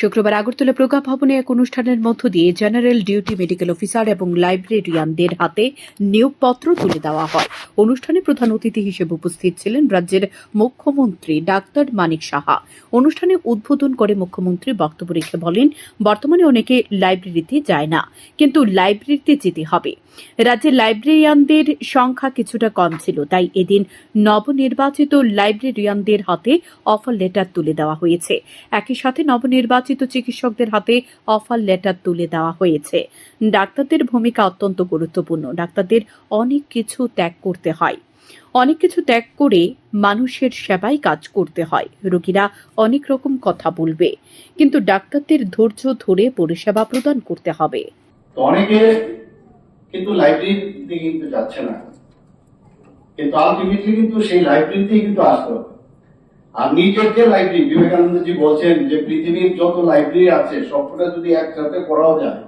শুক্রবার আগরতলা প্রজ্ঞা ভবনে এক অনুষ্ঠানের মধ্য দিয়ে জেনারেল ডিউটি মেডিকেল অফিসার এবং লাইব্রেরিয়ানদের হাতে নিয়োগপত্র তুলে দেওয়া হয়। অনুষ্ঠানে প্রধান অতিথি হিসেবে উপস্থিত ছিলেন রাজ্যের মুখ্যমন্ত্রী ডাক্তার মানিক সাহা। অনুষ্ঠানে উদ্বোধন করে মুখ্যমন্ত্রী বক্তব্য রেখে বলেন, বর্তমানে অনেকে লাইব্রেরিতে যায় না, কিন্তু লাইব্রেরিতে যেতে হবে। রাজ্যের লাইব্রেরিয়ানদের সংখ্যা কিছুটা কম ছিল, তাই এদিন নবনির্বাচিত লাইব্রেরিয়ানদের হাতে অফার লেটার তুলে দেওয়া হয়েছে। একই সাথে নবনির্বাচিত চিকিৎসকদের হাতে অফার লেটার তুলে দেওয়া হয়েছে। ডাক্তারদের ভূমিকা অত্যন্ত গুরুত্বপূর্ণ। ডাক্তারদের অনেক কিছু ত্যাগ করতে হয়। অনেক কিছু ত্যাগ করে মানুষের সেবায় কাজ করতে হয়। রোগীরা অনেক রকম কথা বলবে। কিন্তু ডাক্তারদের ধৈর্য ধরে পরিষেবা প্রদান করতে হবে। অনেকে কিন্তু লাইব্রেরিতে কিন্তু যাচ্ছে না। কিন্তু আলটিমেটলি কিন্তু সেই লাইব্রেরিতেই কিন্তু আসতে হবে আর নিজের যে লাইব্রেরি বিবেকানন্দজি বলছেন যে পৃথিবীর যত লাইব্রেরি আছে সবটা যদি একসাথে করাও যায়,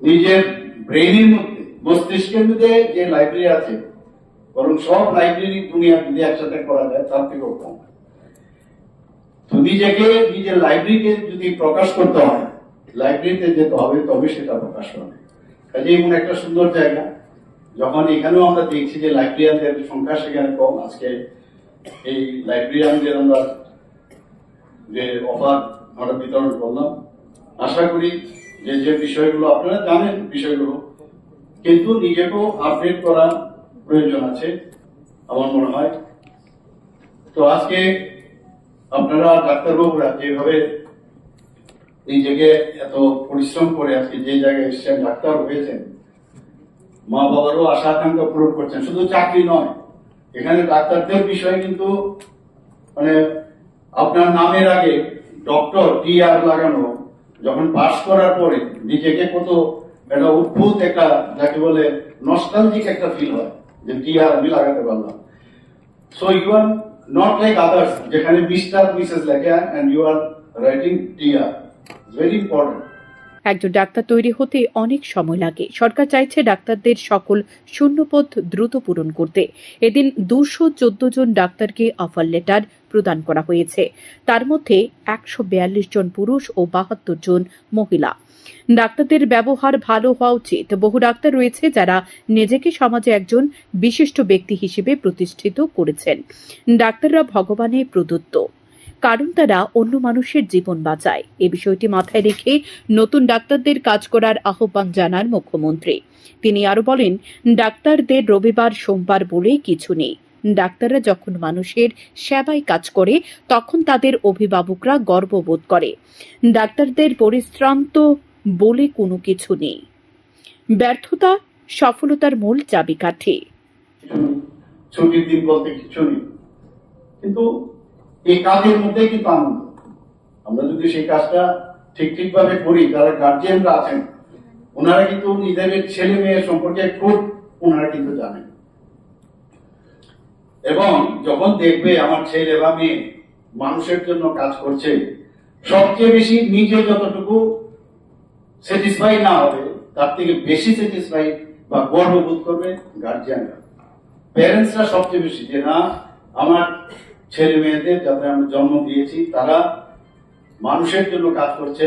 নিজের ব্রেইনের মধ্যে, মস্তিষ্কের মধ্যে যে লাইব্রেরি আছে, বরং সব লাইব্রেরি দুনিয়া যদি একসাথে করা যায়, তার থেকেও কম। তো নিজেকে, নিজের লাইব্রেরিকে যদি প্রকাশ করতে হয় লাইব্রেরিতে যেতে হবে, তবে সেটা প্রকাশ হবে। কাজে এমন একটা সুন্দর জায়গা, যখন এখানেও আমরা দেখছি যে লাইব্রেরিয়ানদের সংখ্যা সেখানে কম, আজকে এই লাইব্রেরিয়ানদের আমরা যে অফার আমরা বিতরণ করলাম, আশা করি যে যে বিষয়গুলো আপনারা জানেন বিষয়গুলো, কিন্তু নিজেকেও আপডেট করা প্রয়োজন আছে, আমার মনে হয়। তো আজকে আপনারা ডাক্তারবাবুরা যেভাবে নিজেকে এত পরিশ্রম করে আজকে যে জায়গায় এসছেন, ডাক্তার হয়েছেন মা বাবারও আশা আকাঙ্ক্ষা পূরণ করছেন, শুধু চাকরি নয় এখানে ডাক্তারদের বিষয়ে কিন্তু মানে আপনার নামের আগে ডক্টর টি আর লাগানো, যখন পাশ করার পরে নিজেকে কত একটা অদ্ভুত একটা, যাকে বলে নস্টালজিক একটা ফিল হয়, যে টি আর আমি লাগাতে পারলাম। So you are not like others যেখানে মিস্টার মিসেস লেখে and you are writing T R very important একজন ডাক্তার তৈরি হতে অনেক সময় লাগে। সরকার চাইছে ডাক্তারদের সকল শূন্যপদ দ্রুত পূরণ করতে। এদিন দুশো চোদ্দ জন ডাক্তারকে অফার লেটার প্রদান করা হয়েছে। তার মধ্যে একশো বিয়াল্লিশ জন পুরুষ ও বাহাত্তর জন মহিলা। ডাক্তারদের ব্যবহার ভালো হওয়া উচিত। বহু ডাক্তার রয়েছে যারা নিজেকে সমাজে একজন বিশিষ্ট ব্যক্তি হিসেবে প্রতিষ্ঠিত করেছেন। ডাক্তাররা ভগবানের প্রদত্ত। কারণ তারা অন্য মানুষের জীবন বাঁচায়। এ বিষয়টি মাথায় রেখে নতুন ডাক্তারদের কাজ করার আহ্বান জানান মুখ্যমন্ত্রী। তিনি আরও বলেন, ডাক্তারদের রবিবার, সোমবার বলে কিছু নেই। ডাক্তাররা যখন মানুষের সেবায় কাজ করে, তখন তাদের অভিভাবকরা গর্ববোধ করে। ডাক্তারদের পরিশ্রান্ত বলে কোনো কিছু নেই। ব্যর্থতা সফলতার মূল চাবিকাঠি। ছুটির দিন বলতে কিছু নেই। কিন্তু এই কাজের মধ্যে কিন্তু আনন্দ। আমরা যদি সেই কাজটা ঠিক ঠিক ভাবে করি, যারা গার্জিয়ানরা আছেন, ওনারা কিন্তু নিজেদের ছেলে মেয়ে সম্পর্কে খুব ওনারা কিন্তু জানেন। এবং যখন দেখবে আমার ছেলে বা মেয়ে মানুষের জন্য কাজ করছে, সবচেয়ে বেশি নিজে যতটুকু স্যাটিসফাই না হবে, তার থেকে বেশি স্যাটিসফাই বা গর্ববোধ করবে গার্জিয়ানরা প্যারেন্টসরা সবচেয়ে বেশি যে, না, আমার ছেলে মেয়েদের যাদের আমি জন্ম দিয়েছি, তারা মানুষের জন্য কাজ করছে,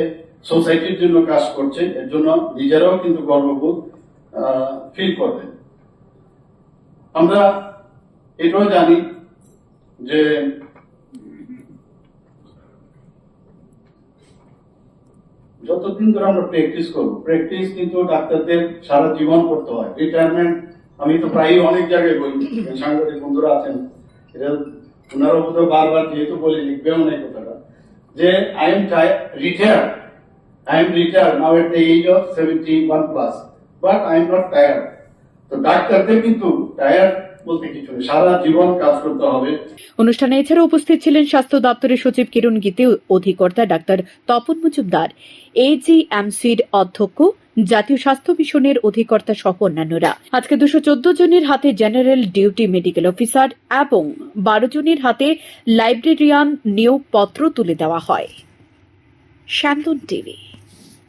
সোসাইটির জন্য কাজ করছে, এর জন্য নিজেরাও কিন্তু গর্ববোধ ফিল করবেন। আমরা এটাও জানি যে যতদিন ধরে আমরা প্র্যাকটিস করব প্র্যাকটিস কিন্তু ডাক্তারদের সারা জীবন করতে হয়। রিটায়ারমেন্ট আমি তো প্রায় অনেক জায়গায় বলি, সাংবাদিক বন্ধুরা আছেন এটা বারবার যেহেতু বলে, লিখবেও কথাটা, যে I am retired I am retired now at the age of seventy one plus but I am not tired তো ডাক্তারদের কিন্তু টায়ার্ড অনুষ্ঠানে এছাড়া উপস্থিত ছিলেন স্বাস্থ্য দপ্তরের সচিব কিরণ গীতে অধিকর্তা ডাক্তার তপন মজুমদার। এজিএমসির অধ্যক্ষ জাতীয় স্বাস্থ্য মিশনের অধিকর্তা সহ অন্যান্যরা। আজকে দুশো চোদ্দ জনের হাতে জেনারেল ডিউটি মেডিকেল অফিসার এবং বারো জনের হাতে লাইব্রেরিয়ান নিয়োগপত্র তুলে দেওয়া হয়। শ্যামদন টিভি।